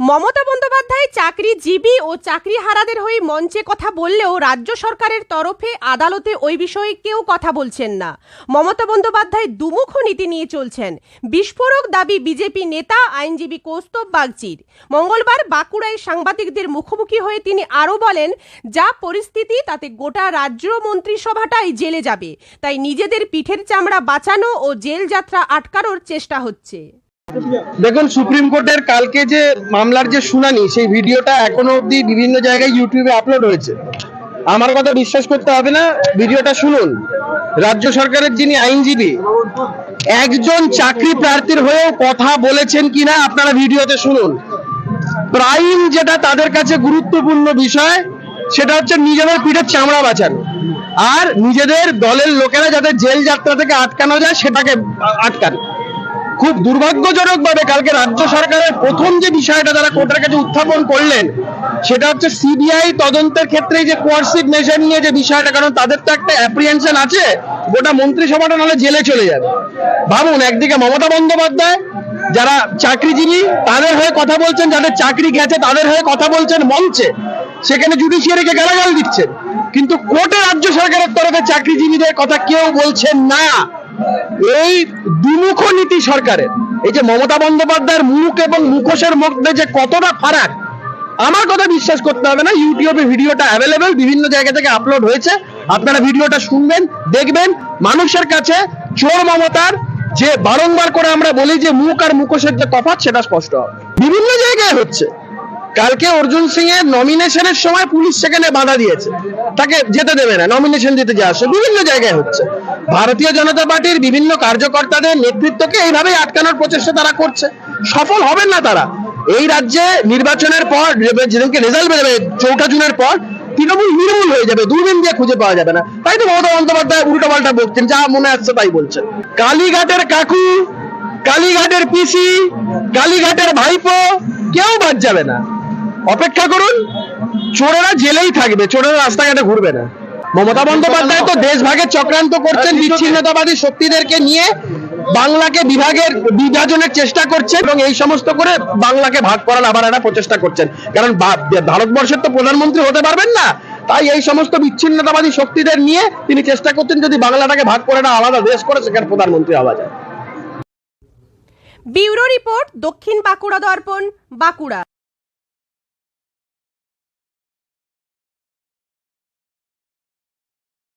মমতা বন্দ্যোপাধ্যায় চাকরিজীবী ও চাকরিহারাদের হয়ে মঞ্চে কথা বললেও রাজ্য সরকারের তরফে আদালতে ওই বিষয়ে কেউ কথা বলছেন না। মমতা বন্দ্যোপাধ্যায় দুমুখ নীতি নিয়ে চলছেন। বিস্ফোরক দাবি বিজেপি নেতা, আইনজীবী কৌস্তব বাগচির। মঙ্গলবার বাঁকুড়ায় সাংবাদিকদের মুখোমুখি হয়ে তিনি আরও বলেন, যা পরিস্থিতি, তাতে গোটা রাজ্য মন্ত্রিসভাটাই জেলে যাবে। তাই নিজেদের পিঠের চামড়া বাঁচানো ও জেল যাত্রা আটকানোর চেষ্টা হচ্ছে। দেখুন, সুপ্রিম কোর্টের কালকে যে মামলার যে শুনানি, সেই ভিডিওটা এখনও অবধি বিভিন্ন জায়গায় ইউটিউবে আপলোড হয়েছে। আমার কথা বিশ্বাস করতে হবে না, ভিডিওটা শুনুন। রাজ্য সরকারের যিনি আইনজীবী, একজন চাকরি প্রার্থীর হয়েও কথা বলেছেন কিনা আপনারা ভিডিওতে শুনুন। প্রাইম যেটা তাদের কাছে গুরুত্বপূর্ণ বিষয়, সেটা হচ্ছে নিজেদের পিঠের চামড়া বাঁচানো। আর নিজেদের দলের লোকেরা যাতে জেল যাত্রা থেকে আটকানো যায়, সেটাকে আটকানো। খুব দুর্ভাগ্যজনক ভাবে কালকে রাজ্য সরকারের প্রথম যে বিষয়টা তারা কোর্টের কাছে উত্থাপন করলেন, সেটা হচ্ছে সিবিআই তদন্তের ক্ষেত্রে যে কোয়ার্সিভ মেজার নিয়ে যে বিষয়টা, কারণ তাদের তো একটা অ্যাপ্রিহেনশন আছে, গোটা মন্ত্রিসভাটা নাহলে জেলে চলে যাবে। ভাবুন, একদিকে মমতা বন্দ্যোপাধ্যায়, যারা চাকরিজীবী, তাদের হয়ে কথা বলছেন, যাদের চাকরি গেছে, তাদের হয়ে কথা বলছেন মঞ্চে। সেখানে জুডিশিয়ারিকে গালাগাল দিচ্ছেন কিন্তু কোর্টে রাজ্য সরকারের তরফে চাকরিজীবীদের কথা কেউ বলছেন না। এই দ্বিমুখ নীতি সরকারের, এই যে মমতা বন্দ্যোপাধ্যায়ের মুখ এবং মুখোশের মধ্যে যে কতটা ফারাক, আমার কথা বিশ্বাস করতে হবে না, ইউটিউবে ভিডিওটা অ্যাভেলেবেল বিভিন্ন জায়গা থেকে আপলোড হয়েছে, আপনারা ভিডিওটা শুনবেন, দেখবেন, মানুষের কাছে চোর মমতার যে বারংবার করে আমরা বলি যে মুখ আর মুখোশের যে তফাৎ, সেটা স্পষ্ট হবে। বিভিন্ন জায়গায় হচ্ছে। কালকে অর্জুন সিং এর নমিনেশনের সময় পুলিশ সেখানে বাধা দিয়েছে। তাকে যেতে দেবে না নমিনেশন দিতে যা আসে, বিভিন্ন জায়গায় হচ্ছে। ভারতীয় জনতা পার্টির বিভিন্ন কার্যকর্তাদের নেতৃত্বকে এইভাবেই আটকানোর প্রচেষ্টা তারা করছে। সফল হবেন না তারা। এই রাজ্যে নির্বাচনের পর, যেদিনকে রেজাল্ট বেরোবে, চৌঠা জুনের পর, তৃণমূল নির্মূল হয়ে যাবে, দূরবীন দিয়ে খুঁজে পাওয়া যাবে না। তাই তো মমতা বন্দ্যোপাধ্যায় উল্টো পাল্টা বকছেন, যা মনে আসছে তাই বলছেন কালীঘাটের কাকু, কালীঘাটের পিসি, কালীঘাটের ভাইপো, কেউ বাদ যাবে না। অপেক্ষা করুন চোরেরা জেলেই থাকবে চোরেরা রাস্তাঘাটে ঘুরবে না। মমতা বন্দ্যোপাধ্যায় তো দেশ ভাগের চক্রান্ত করছেন বিচ্ছিন্নতাবাদী শক্তিদেরকে নিয়ে বাংলাকে বিভাগের বিভাজনের চেষ্টা করছেন এবং এই সমস্ত করে বাংলাকে ভাগ করার আবার একটা প্রচেষ্টা করছেন। কারণ ভারতবর্ষের তো প্রধানমন্ত্রী হতে পারবেন না তাই এই সমস্ত বিচ্ছিন্নতাবাদী শক্তিদের নিয়ে তিনি চেষ্টা করছেন যদি বাংলাটাকে ভাগ করে না আলাদা দেশ করে সেখানে প্রধানমন্ত্রী হওয়া যায়। ব্যুরো রিপোর্ট দক্ষিণ বাঁকুড়া দর্পণ বাঁকুড়া।